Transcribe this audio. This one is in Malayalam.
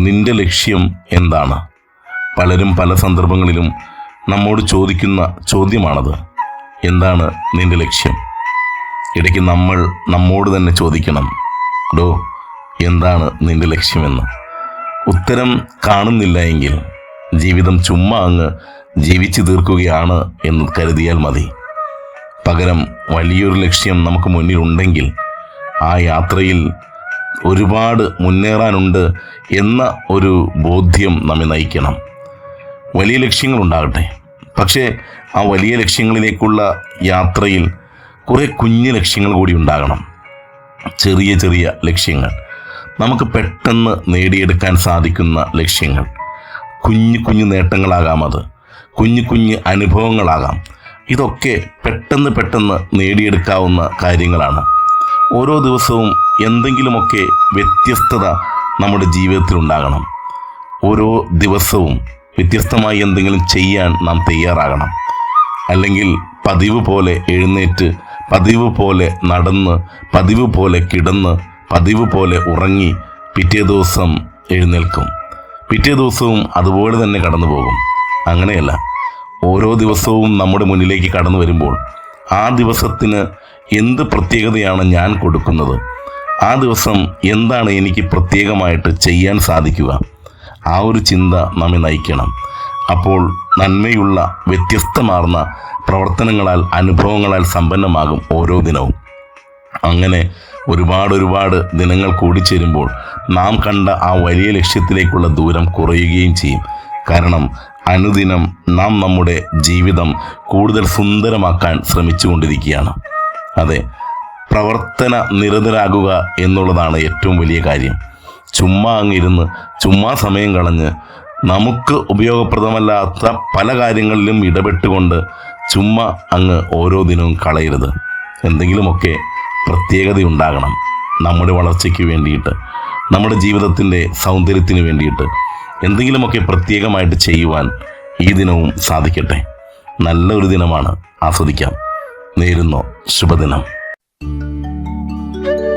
നിന്റെ ലക്ഷ്യം എന്താണ്? പലരും പല സന്ദർഭങ്ങളിലും നമ്മോട് ചോദിക്കുന്ന ചോദ്യമാണത്. എന്താണ് നിന്റെ ലക്ഷ്യം? ഇടയ്ക്ക് നമ്മൾ നമ്മോട് തന്നെ ചോദിക്കണം. ഡോ എന്താണ് നിന്റെ ലക്ഷ്യമെന്ന്. ഉത്തരം കാണുന്നില്ല എങ്കിൽ ജീവിതം ചുമ്മാ അങ്ങ് ജീവിച്ചു തീർക്കുകയാണ് എന്ന് കരുതിയാൽ മതി. പകരം വലിയൊരു ലക്ഷ്യം നമുക്ക് മുന്നിലുണ്ടെങ്കിൽ ആ യാത്രയിൽ ഒരുപാട് മുന്നേറാനുണ്ട് എന്ന ഒരു ബോധ്യം നമ്മെ നയിക്കണം. വലിയ ലക്ഷ്യങ്ങളുണ്ടാകട്ടെ. പക്ഷേ ആ വലിയ ലക്ഷ്യങ്ങളിലേക്കുള്ള യാത്രയിൽ കുറേ കുഞ്ഞു ലക്ഷ്യങ്ങൾ കൂടി ഉണ്ടാകണം. ചെറിയ ചെറിയ ലക്ഷ്യങ്ങൾ. നമുക്ക് പെട്ടെന്ന് നേടിയെടുക്കാൻ സാധിക്കുന്ന ലക്ഷ്യങ്ങൾ. കുഞ്ഞു കുഞ്ഞു നേട്ടങ്ങളാകാം അത്. കുഞ്ഞു കുഞ്ഞു അനുഭവങ്ങളാകാം. ഇതൊക്കെ പെട്ടെന്ന് പെട്ടെന്ന് നേടിയെടുക്കാവുന്ന കാര്യങ്ങളാണ്. ഓരോ ദിവസവും എന്തെങ്കിലുമൊക്കെ വ്യത്യസ്തത നമ്മുടെ ജീവിതത്തിൽ ഉണ്ടാകണം ഓരോ ദിവസവും വ്യത്യസ്തമായി എന്തെങ്കിലും ചെയ്യാൻ നാം തയ്യാറാകണം. അല്ലെങ്കിൽ പതിവ് പോലെ എഴുന്നേറ്റ് പതിവ് പോലെ നടന്ന് പതിവ് പോലെ കിടന്ന് പതിവ് പോലെ ഉറങ്ങി പിറ്റേ ദിവസം എഴുന്നേൽക്കും. പിറ്റേ ദിവസവും അതുപോലെ തന്നെ കടന്നു പോകും. അങ്ങനെയല്ല. ഓരോ ദിവസവും നമ്മുടെ മുന്നിലേക്ക് കടന്നു വരുമ്പോൾ ആ ദിവസത്തിന് എന്ത് പ്രത്യേകതയാണ് ഞാൻ കൊടുക്കുന്നത്? ആ ദിവസം എന്താണ് എനിക്ക് പ്രത്യേകമായിട്ട് ചെയ്യാൻ സാധിക്കുക? ആ ഒരു ചിന്ത നമ്മെ നയിക്കണം. അപ്പോൾ നന്മയുള്ള വ്യത്യസ്തമാർന്ന പ്രവർത്തനങ്ങളാൽ അനുഭവങ്ങളാൽ സമ്പന്നമാകും ഓരോ ദിനവും. അങ്ങനെ ഒരുപാട് ഒരുപാട് ദിനങ്ങൾ കൂടിച്ചേരുമ്പോൾ നാം കണ്ട ആ വലിയ ലക്ഷ്യത്തിലേക്കുള്ള ദൂരം കുറയുകയും ചെയ്യും. കാരണം അനുദിനം നാം നമ്മുടെ ജീവിതം കൂടുതൽ സുന്ദരമാക്കാൻ ശ്രമിച്ചുകൊണ്ടിരിക്കുകയാണ്. അതെ പ്രവർത്തന നിരതരാകുക എന്നുള്ളതാണ് ഏറ്റവും വലിയ കാര്യം. ചുമ്മാ അങ്ങിരുന്ന് ചുമ്മാ സമയം കളഞ്ഞ് നമുക്ക് ഉപയോഗപ്രദമല്ലാത്ത പല കാര്യങ്ങളിലും ഇടപെട്ടുകൊണ്ട് ചുമ്മാ അങ്ങ് ഓരോ ദിനവും കളയരുത്. എന്തെങ്കിലുമൊക്കെ പ്രത്യേകതയുണ്ടാകണം നമ്മുടെ വളർച്ചയ്ക്ക് വേണ്ടിയിട്ട് നമ്മുടെ ജീവിതത്തിന്റെ സൗന്ദര്യത്തിന് വേണ്ടിയിട്ട്. എന്തെങ്കിലുമൊക്കെ പ്രത്യേകമായിട്ട് ചെയ്യുവാൻ ഈ ദിനവും സാധിക്കട്ടെ. നല്ലൊരു ദിനമാണ്. ആസ്വദിക്കാം. നേരുന്നു. ശുഭദിനം. Música